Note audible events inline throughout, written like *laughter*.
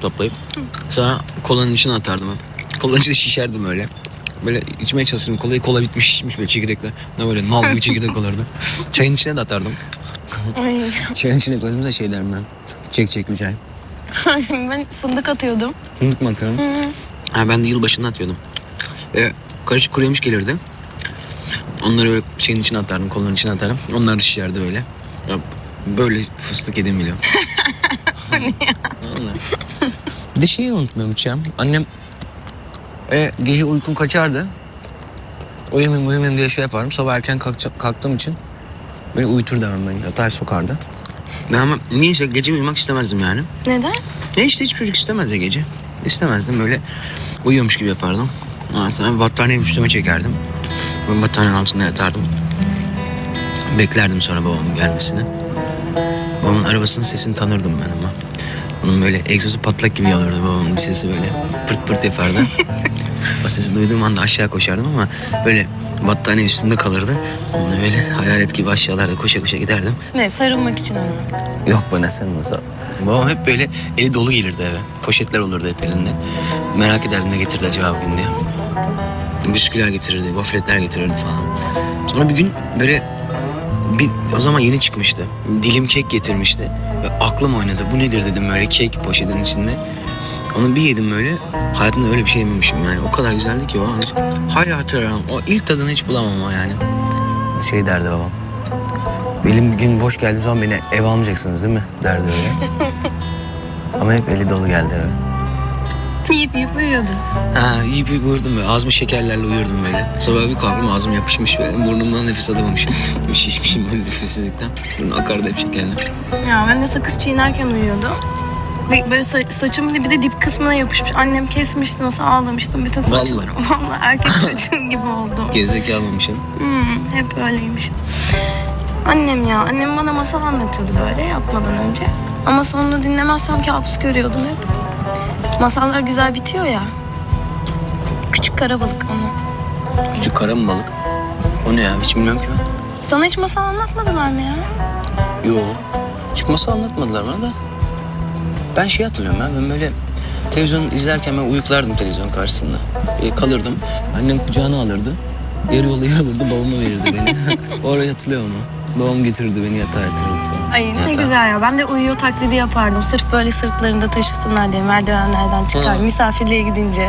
toplayıp sonra kolanın içine atardım hep. Kolanın içine şişerdim öyle. Böyle içmeye çalışırdım. Kolayı kola bitmiş şişmiş böyle çekirdekler. Ne böyle nal gibi çekirdek olurdu. *laughs* Çayın içine de atardım. Ay, Çayın içine koyduğumda şey derim ben. Çek çekli çay. ben fındık atıyordum. Fındık mı atıyorum? Ha, ben de yılbaşında atıyordum. Ve karışık kuru yemiş gelirdi. Onları böyle şeyin içine atardım, kolanın içine atarım. Onlar da şişerdi öyle. Ya, böyle fıstık yedim biliyorum. *laughs* Vallahi. Bir de şeyi unutmuyorum hiç ya. Annem e, gece uykum kaçardı. Uyumayayım uyumayayım diye şey yapardım. Sabah erken kalkacak, kalktığım için beni uyutur demem beni. Yatağa sokardı. Ben ama niyeyse gece uyumak istemezdim yani. Neden? Ne işte hiç çocuk istemez ya gece. İstemezdim öyle uyuyormuş gibi yapardım. Evet, sonra battaniyeyi üstüme çekerdim. Ben battaniyenin altında yatardım. Beklerdim sonra babamın gelmesini. Babamın arabasının sesini tanırdım ben böyle egzozu patlak gibi olurdu babamın bir sesi böyle. Pırt pırt yapardı. *laughs* o sesi duyduğum anda aşağı koşardım ama böyle battaniye üstünde kalırdı. Onunla böyle hayalet gibi aşağılarda koşa koşa giderdim. Ne sarılmak için ona. Yok bana sarılmasa. Babam hep böyle eli dolu gelirdi eve. Poşetler olurdu hep elinde. Merak ederdim ne getirdi acaba bugün diye. Bisküviler getirirdi, gofretler getirirdi falan. Sonra bir gün böyle bir, o zaman yeni çıkmıştı. Dilim kek getirmişti. Ve aklım oynadı. Bu nedir dedim böyle kek poşetin içinde. Onu bir yedim böyle. Hayatımda öyle bir şey yememişim yani. O kadar güzeldi ki o an. Hala hatırlıyorum. O ilk tadını hiç bulamam o yani. Şey derdi babam. Benim bir gün boş geldiğim zaman beni eve almayacaksınız değil mi? Derdi öyle. *laughs* Ama hep eli dolu geldi eve. Yiyip yiyip uyuyordu. Ha iyi bir uyurdum böyle. Ağzımı şekerlerle uyurdum böyle. Sabah bir kalktım ağzım yapışmış böyle. Burnumdan nefes alamamışım. Şişmişim böyle nefessizlikten. Burnu akardı hep şekerler. Ya ben de sakız çiğnerken uyuyordum. Ve böyle sa- saçımın bir de dip kısmına yapışmış. Annem kesmişti nasıl ağlamıştım bütün saçlarım. Vallahi *laughs* erkek *laughs* çocuğu gibi oldum. Gerizekalı olmuşum. Hmm, hep öyleymiş. Annem ya, annem bana masal anlatıyordu böyle yapmadan önce. Ama sonunu dinlemezsem kabus görüyordum hep. Masallar güzel bitiyor ya. Küçük kara balık ama. Küçük kara mı balık? O ne ya? Hiç bilmiyorum ki ben. Sana hiç masal anlatmadılar mı ya? Yo. Hiç masal anlatmadılar bana da. Ben şey hatırlıyorum ya. Ben böyle televizyon izlerken ben uyuklardım televizyon karşısında. Böyle kalırdım. Annem kucağına alırdı. Yarı yolda *laughs* yorulurdu babama verirdi beni. *laughs* Orayı hatırlıyorum onu. Babam getirirdi beni yatağa yatırırdı falan. Ay ne Yatağa. güzel ya. Ben de uyuyor taklidi yapardım. Sırf böyle sırtlarında taşısınlar diye merdivenlerden çıkar. Hı. Misafirliğe gidince.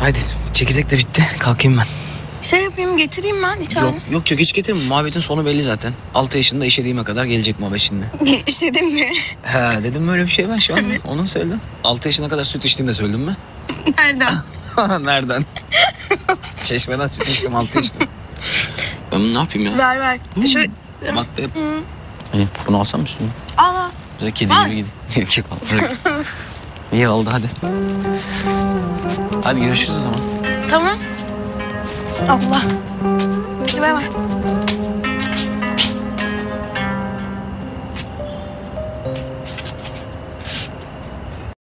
Haydi çekirdek de bitti. Kalkayım ben. Şey yapayım getireyim ben içeri. Yok yok yok hiç getirme. Muhabbetin sonu belli zaten. 6 yaşında işediğime kadar gelecek muhabbet şimdi. *laughs* İşedim mi? Ha dedim böyle bir şey ben şu an. Onu söyledim. 6 yaşına kadar süt içtiğimi de söyledim mi? Nereden? *laughs* Nereden? Çeşmeden süt içtim 6 yaşında. Ben ne yapayım ya? ver ver. Şöyle. Madde. İyi bunu alsam üstüne? Aa. Böyle kedi gibi gideyim. *laughs* Yok, yok, bırak. İyi oldu hadi. Hadi görüşürüz o zaman. Tamam. Allah. Bay bay.